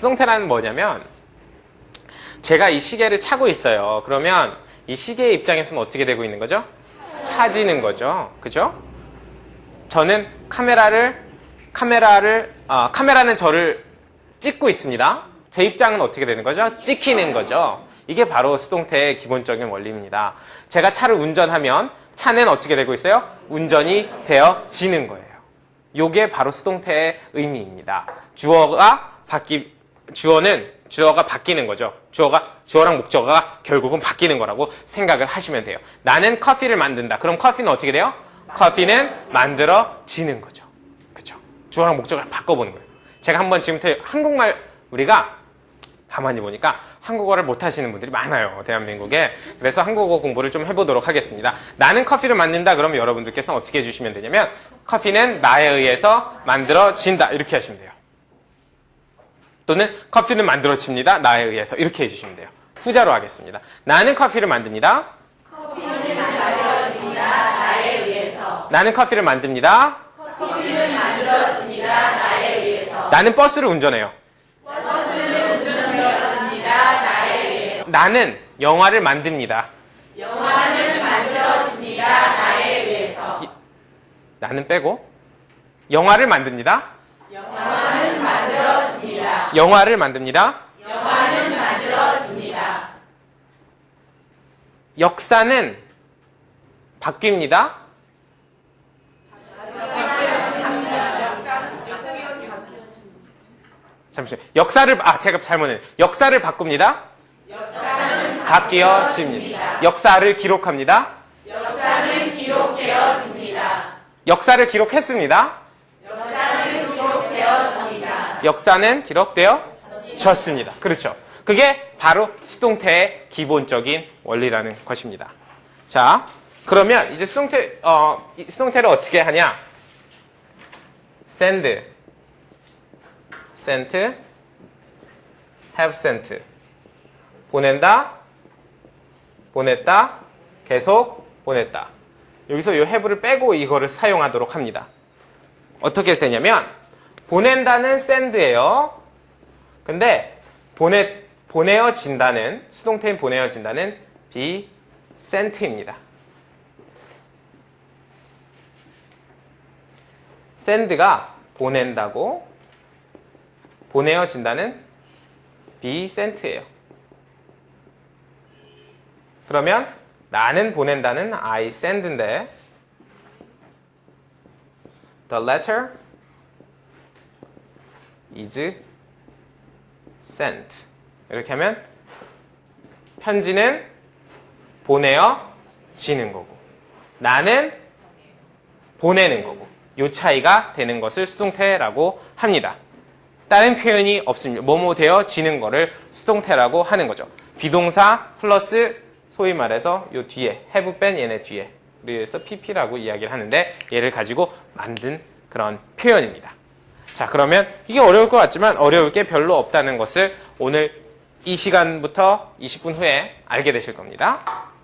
수동태란 뭐냐면 제가 이 시계를 차고 있어요. 그러면 이 시계의 입장에서는 어떻게 되고 있는 거죠? 차지는 거죠. 그죠? 저는 카메라를 카메라를 아, 카메라는 저를 찍고 있습니다. 제 입장은 어떻게 되는 거죠? 찍히는 거죠. 이게 바로 수동태의 기본적인 원리입니다. 제가 차를 운전하면 차는 어떻게 되고 있어요? 운전이 되어지는 거예요. 요게 바로 수동태의 의미입니다. 주어가 바뀌 주어는 주어가 바뀌는 거죠. 주어가 주어랑 목적어가 결국은 바뀌는 거라고 생각을 하시면 돼요. 나는 커피를 만든다. 그럼 커피는 어떻게 돼요? 커피는 만들어지는 거죠. 그죠? 주어랑 목적어를 바꿔보는 거예요. 제가 한번 지금부터 한국말 우리가 가만히 보니까 한국어를 못 하시는 분들이 많아요. 대한민국에. 그래서 한국어 공부를 좀 해보도록 하겠습니다. 나는 커피를 만든다. 그러면 여러분들께서 어떻게 해주시면 되냐면 커피는 나에 의해서 만들어진다. 이렇게 하시면 돼요. 또는 커피는 만들어집니다. 나에 의해서 이렇게 해주시면 돼요. 후자로 하겠습니다. 나는 커피를 만듭니다. 나는 커피를 만듭니다. 나는 버스를 운전해요. 나는 영화를 만듭니다. 나는 빼고 영화를 만듭니다. 영화 를 만듭니다. 역사는 바뀝니다. 잠시만요. 역사를 아 제가 잘못했네요. 역사를 바꿉니다. 바뀌어집니다. 역사를 기록합니다. 역사는 기록되어집니다. 역사를 기록했습니다. 역사는 기록되어졌습니다. 그렇죠. 그게 바로 수동태의 기본적인 원리라는 것입니다. 자, 그러면 이제 수동태 어, 이 수동태를 어떻게 하냐? send, sent, have sent. 보낸다, 보냈다, 계속 보냈다. 여기서 이 have를 빼고 이거를 사용하도록 합니다. 어떻게 되냐면 보낸다는 send예요. 근데 보내 보내어진다는 수동태인 보내어진다는 be sent입니다. send가 보낸다고 보내어진다는 be sent예요. 그러면 나는 보낸다는 I send인데 the letter is sent. 이렇게 하면 편지는 보내어지는 거고 나는 보내는 거고 요 차이가 되는 것을 수동태라고 합니다. 다른 표현이 없습니다. 뭐뭐 되어지는 거를 수동태라고 하는 거죠. 비동사 플러스 소위 말해서 요 뒤에 have been 얘네 뒤에 그래서 pp라고 이야기를 하는데 얘를 가지고 만든 그런 표현입니다. 자, 그러면 이게 어려울 것 같지만 어려울 게 별로 없다는 것을 오늘 이 시간부터 20분 후에 알게 되실 겁니다.